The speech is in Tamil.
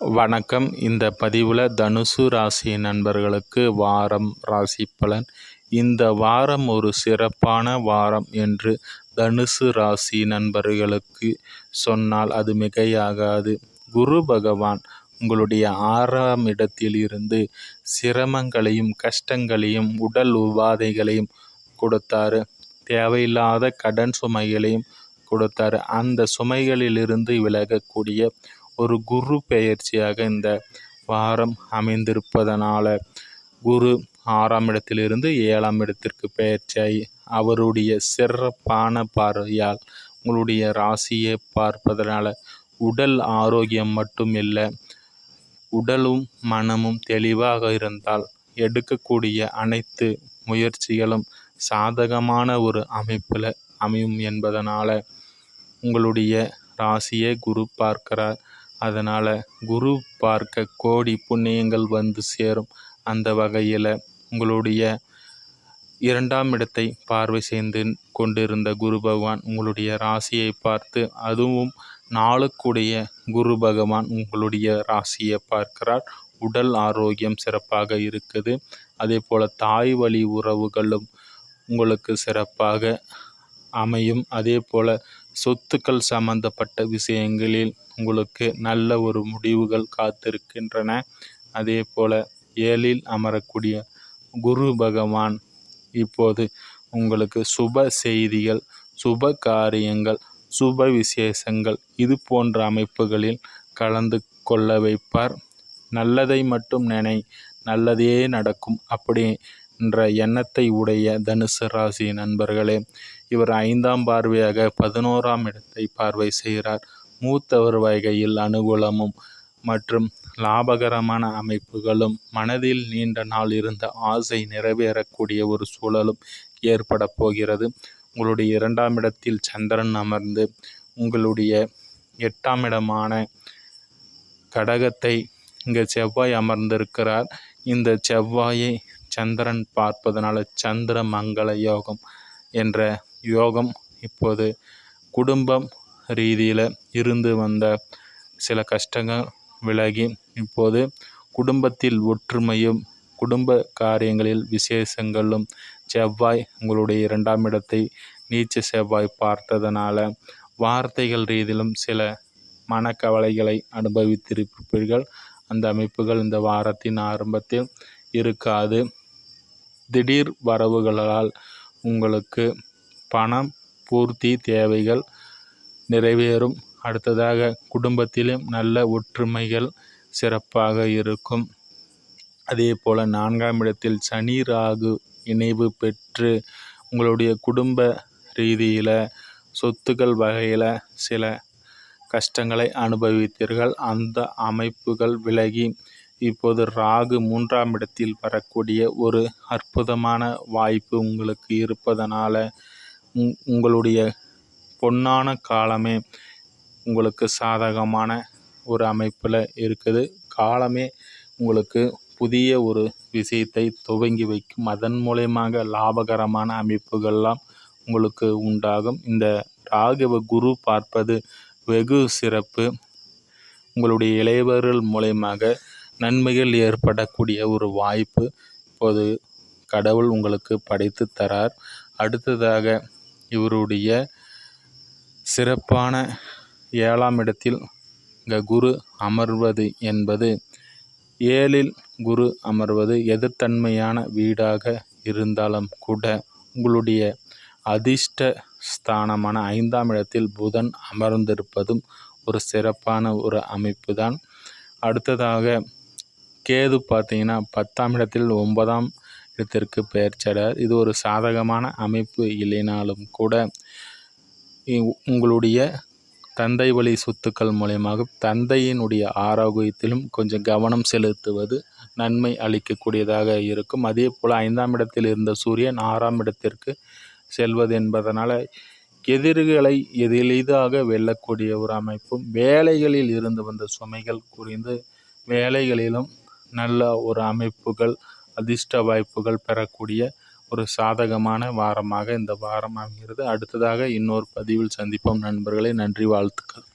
வணக்கம். இந்த பதிவில் தனுசு ராசி நண்பர்களுக்கு வாரம் ராசி பலன். இந்த வாரம் ஒரு சிறப்பான வாரம் என்று தனுசு ராசி நண்பர்களுக்கு சொன்னால் அது மிகையாகாது. குரு பகவான் உங்களுடைய ஆறாம் இடத்தில் இருந்து சிரமங்களையும் கஷ்டங்களையும் உடல் உபாதைகளையும் கொடுத்தாரு. தேவையில்லாத கடன் சுமைகளையும் கொடுத்தாரு. அந்த சுமைகளிலிருந்து விலகக்கூடிய ஒரு குரு பெயர்ச்சியாக இந்த வாரம் அமைந்திருப்பதனால குரு ஆறாம் இடத்திலிருந்து ஏழாம் இடத்திற்கு பெயர்ச்சியாகி அவருடைய சிறப்பான பார்வையால் உங்களுடைய ராசியை பார்ப்பதனால உடல் ஆரோக்கியம் மட்டும் இல்லை உடலும் மனமும் தெளிவாக இருந்தால் எடுக்கக்கூடிய அனைத்து முயற்சிகளும் சாதகமான ஒரு அமைப்பில் அமையும் என்பதனால் உங்களுடைய ராசியை குரு பார்க்கிறார். அதனால் குரு பார்க்க கோடி புண்ணியங்கள் வந்து சேரும். அந்த வகையில் உங்களுடைய இரண்டாம் இடத்தை பார்வை செய்து கொண்டிருந்த குரு பகவான் உங்களுடைய ராசியை பார்த்து அதுவும் நாளுக்குடைய குரு பகவான் உங்களுடைய ராசியை பார்க்கிறார். உடல் ஆரோக்கியம் சிறப்பாக இருக்குது. அதே போல் தாய் வழி உறவுகளும் உங்களுக்கு சிறப்பாக அமையும். அதே போல் சொத்துக்கள் சம்பந்தப்பட்ட விஷயங்களில் உங்களுக்கு நல்ல ஒரு முடிவுகள் காத்திருக்கின்றன. அதே போல் ஏழில் அமரக்கூடிய குரு பகவான் இப்போது உங்களுக்கு சுப செய்திகள் சுப காரியங்கள் சுப விசேஷங்கள் இது போன்ற அமைப்புகளில் கலந்து கொள்ள வைப்பார். நல்லதை மட்டும் நினை நல்லதே நடக்கும் அப்படின்ற எண்ணத்தை உடைய தனுசு ராசி நண்பர்களே இவர் ஐந்தாம் பார்வையாக பதினோராம் இடத்தை பார்வை செய்கிறார். மூத்தவர் வகையில் அனுகூலமும் மற்றும் லாபகரமான அமைப்புகளும் மனதில் நீண்ட நாள் இருந்த ஆசை நிறைவேறக்கூடிய ஒரு சூழலும் ஏற்பட போகிறது. உங்களுடைய இரண்டாம் இடத்தில் சந்திரன் அமர்ந்து உங்களுடைய எட்டாம் இடமான கடகத்தை இங்கே செவ்வாய் அமர்ந்திருக்கிறார். இந்த செவ்வாயை சந்திரன் பார்ப்பதனால சந்திர மங்கள யோகம் என்ற யோகம் இப்போது குடும்பம் ரீதியில் இருந்து வந்த சில கஷ்டங்கள் விலகி இப்போது குடும்பத்தில் ஒற்றுமையும் குடும்ப காரியங்களில் விசேஷங்களும் செவ்வாய் உங்களுடைய இரண்டாம் இடத்தை நீச்ச செவ்வாய் பார்த்ததனால வார்த்தைகள் ரீதியிலும் சில மனக்கவலைகளை அனுபவித்திருப்பீர்கள். அந்த அமைப்புகள் இந்த வாரத்தின் ஆரம்பத்தில் இருக்காது. திடீர் வரவுகளால் உங்களுக்கு பணம் பூர்த்தி தேவைகள் நிறைவேறும். அடுத்ததாக குடும்பத்திலும் நல்ல ஒற்றுமைகள் சிறப்பாக இருக்கும். அதே போல் நான்காம் இடத்தில் சனி ராகு இணைவு பெற்று உங்களுடைய குடும்ப ரீதியில் சொத்துக்கள் வகையில் சில கஷ்டங்களை அனுபவித்தீர்கள். அந்த அமைப்புகள் விலகி இப்போது ராகு மூன்றாம் இடத்தில் வரக்கூடிய ஒரு அற்புதமான வாய்ப்பு உங்களுக்கு இருப்பதனால உங்களுடைய பொன்னான காலமே உங்களுக்கு சாதகமான ஒரு அமைப்பில் இருக்குது. காலமே உங்களுக்கு புதிய ஒரு விஷயத்தை துவங்கி வைக்கும். அதன் மூலயமாக லாபகரமான அமைப்புகள்லாம் உங்களுக்கு உண்டாகும். இந்த ராகவ குரு பார்ப்பது வெகு சிறப்பு. உங்களுடைய இளையவர்கள் மூலயமாக நன்மைகள் ஏற்படக்கூடிய ஒரு வாய்ப்பு. இப்போது கடவுள் உங்களுக்கு படைத்து தரார். அடுத்ததாக இவருடைய சிறப்பான ஏழாம் இடத்தில் குரு அமர்வது என்பது ஏழில் குரு அமர்வது எதிர்த்தன்மையான வீடாக இருந்தாலும் கூட உங்களுடைய அதிர்ஷ்ட ஸ்தானமான ஐந்தாம் இடத்தில் புதன் அமர்ந்திருப்பதும் ஒரு சிறப்பான ஒரு அமைப்பு தான் அடுத்ததாக கேது பார்த்தீங்கன்னா பத்தாம் இடத்தில் ஒன்பதாம் இடத்திற்கு பெயர்ச்சடையார் இது ஒரு சாதகமான அமைப்பு இல்லைனாலும் கூட உங்களுடைய தந்தை வழி சொத்துக்கள் மூலயமாக தந்தையினுடைய ஆரோக்கியத்திலும் கொஞ்சம் கவனம் செலுத்துவது நன்மை அளிக்கக்கூடியதாக இருக்கும். அதே போல் ஐந்தாம் இடத்தில் இருந்த சூரியன் ஆறாம் இடத்திற்கு செல்வது என்பதனால் எதிரிகளை எளிதாக வெல்லக்கூடிய ஒரு அமைப்பும் வேலைகளில் இருந்து வந்த சுமைகள் குறைந்து வேலைகளிலும் நல்ல ஒரு அமைப்புகள் அதிர்ஷ்ட வாய்ப்புகள் பெறக்கூடிய ஒரு சாதகமான வாரமாக இந்த வாரம் அமைகிறது. அடுத்ததாக இன்னொரு பதிவில் சந்திப்போம். நண்பர்களே நன்றி வாழ்த்துக்கள்.